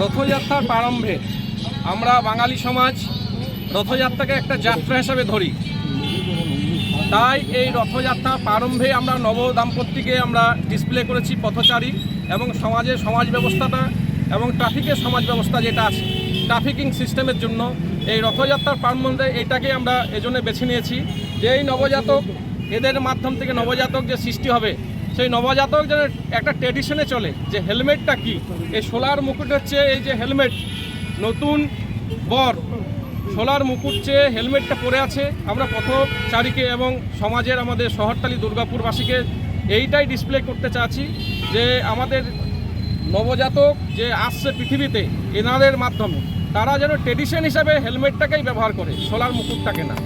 রথযাত্রার প্রারম্ভে আমরা বাঙালি সমাজ রথযাত্রাকে একটা যাত্রা হিসাবে ধরি। তাই এই রথযাত্রা প্রারম্ভে আমরা নব দাম্পত্যকে আমরা ডিসপ্লে করেছি পথচারী এবং সমাজের সমাজ ব্যবস্থাটা এবং ট্রাফিকের সমাজ ব্যবস্থা যেটা আছে ট্রাফিকিং সিস্টেমের জন্য এই রথযাত্রার প্রারম্ভে এটাকে আমরা এজন্য বেছে নিয়েছি যে এই নবজাতক, এদের মাধ্যম থেকে নবজাতক যে সৃষ্টি হবে সেই নবজাতক যেন একটা ট্রেডিশনে চলে যে হেলমেটটা কি? এই সোলার মুকুট হচ্ছে এই যে হেলমেট নতুন বর। সোলার মুকুট চেয়ে হেলমেটটা পরে আছে। আমরা পথচারীকে এবং সমাজের আমাদের শহরতলি দুর্গাপুরবাসীকে এইটাই ডিসপ্লে করতে চাচ্ছি যে আমাদের নবজাতক যে আসছে পৃথিবীতে এনাদের মাধ্যমে তারা যেন ট্রেডিশন হিসাবে হেলমেটটাকেই ব্যবহার করে সোলার মুকুটটাকে না।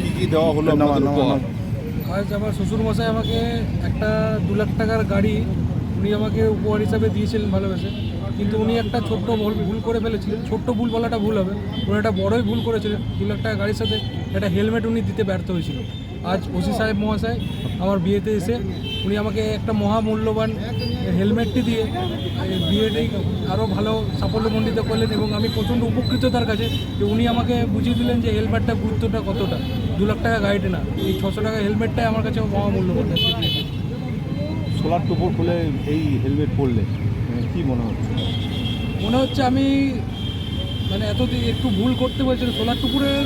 কি কি দেওয়া হলো আজ আমার শ্বশুরমশাই আমাকে একটা দু লাখ টাকার গাড়ি উনি আমাকে উপহার হিসাবে দিয়েছিলেন ভালোবেসে। কিন্তু উনি একটা ছোট্ট ভুল করে ফেলেছিলেন। ছোট্ট ভুল বলাটা ভুল হবে। উনি একটা বড়ই ভুল করেছিলেন। দু লাখ টাকা গাড়ির সাথে একটা হেলমেট উনি দিতে ব্যর্থ হয়েছিল। আজ ওসি সাহেব মহাশয় আমার বিয়েতে এসে উনি আমাকে একটা মহামূল্যবান হেলমেটটি দিয়ে বিয়েটি আরও ভালো সাফল্যমণ্ডিত করলেন এবং আমি প্রচণ্ড উপকৃত তার কাছে যে উনি আমাকে বুঝিয়ে দিলেন যে হেলমেটটা গুরুত্বটা কতটা। দু লাখ টাকা গাড়িটা না এই ছশো টাকা হেলমেটটাই আমার কাছে মহামূল্যবান। সোলার টুপুর খুলে এই হেলমেট পরলে মানে কি মনে হচ্ছে? মনে হচ্ছে আমি মানে এতদিন একটু ভুল করতে বলছিল সোলার টুকুরের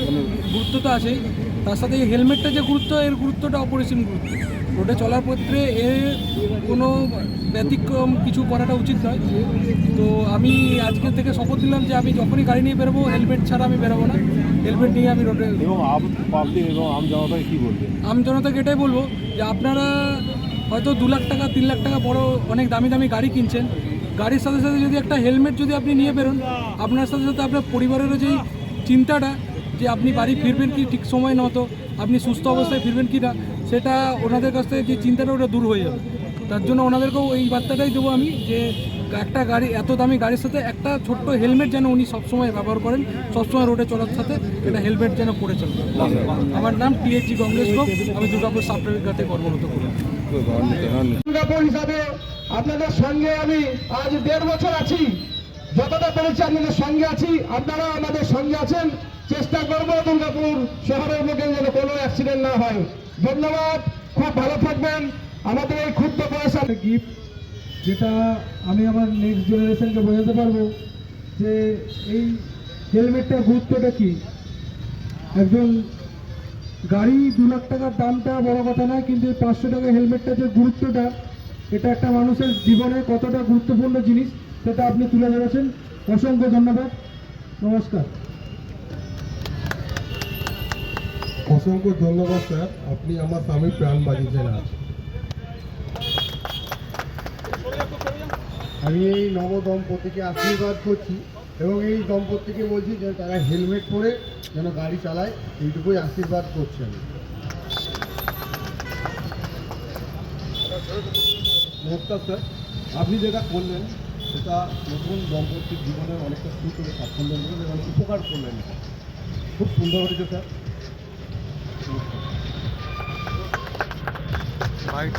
গুরুত্ব তো আছেই। তার সাথে এই হেলমেটটা যে গুরুত্ব এর গুরুত্বটা অপরিসীম গুরুত্ব। রোডে চলার পত্রে এর কোনো ব্যতিক্রম কিছু করাটা উচিত নয়। তো আমি আজকে থেকে শপথ দিলাম যে আমি যখনই গাড়ি নিয়ে বেরোবো হেলমেট ছাড়া আমি বেরোবো না। হেলমেট নিয়ে আমি রোডে এবং আম পাবলিক এবং জনতাকে কি বলবেন? জনতাকে এটাই বলব যে আপনারা হয়তো দু লাখ টাকা তিন লাখ টাকা বড় অনেক দামি দামি গাড়ি কিনছেন। গাড়ির সাথে সাথে যদি একটা হেলমেট যদি আপনি নিয়ে বেরোন আপনার সাথে সাথে আপনার পরিবারেরও যেই চিন্তাটা যে আপনি বাড়ি ফিরবেন কি ঠিক সময় মতো আপনি সুস্থ অবস্থায় ফিরবেন কি না? সেটা ওনাদের কাছ থেকে যে চিন্তাটা ওটা দূর হয়ে যাবে। তার জন্য ওনাদেরকেও এই বার্তাটাই দেবো আমি যে একটা গাড়ি, এত দামি গাড়ির সাথে একটা ছোট্ট হেলমেট যেন উনি সবসময় ব্যবহার করেন, সবসময় রোডে চলার সাথে একটা হেলমেট যেন পরে চলেন আমার নাম টিএচজি কংগ্রেস গ্রুপ আমি দুর্গাপুর সাব ট্রাফিকাতে কর্মরত করি। দুর্গাপুর হিসাবে আপনাদের সঙ্গে আমি আজ দেড় বছর আছি। যতটা পেরেছি আপনাদের সঙ্গে আছি আপনারা আমাদের সঙ্গে আছেন। চেষ্টা করব দুর্গাপুর শহরের বুকে যেন কোনো অ্যাক্সিডেন্ট না হয়। ধন্যবাদ, খুব ভালো থাকবেন। আমাদের এই ক্ষুদ্র পয়সা গিফট যেটা আমি আমার নেক্সট জেনারেশনকে বোঝাতে পারব যে এই হেলমেটটার গুরুত্বটা কি? একজন গাড়ি দু লাখ টাকার দামটা বড় কথা নয়, কিন্তু এই পাঁচশো টাকা হেলমেটটা যে গুরুত্বটা, এটা একটা মানুষের জীবনে কতটা গুরুত্বপূর্ণ জিনিস, সেটা আপনি তুলে ধরেছেন। অসংখ্য ধন্যবাদ। নমস্কার। অসংখ্য ধন্যবাদ স্যার। আপনি আমার স্বামীর প্রাণ বাঁচিয়েছেন আজ। আমি এই নব দম্পতিকে আশীর্বাদ করছি এবং এই দম্পতিকে বলছি যে তারা হেলমেট পরে যেন গাড়ি চালায় এইটুকুই আশীর্বাদ করছি আমি। নমস্কার স্যার। আপনি যেটা করলেন সেটা নতুন দম্পতির জীবনের অনেকটা সুখ করে সাফল্য এবং উপকার করলেন। খুব সুন্দর হয়েছে স্যার। బయట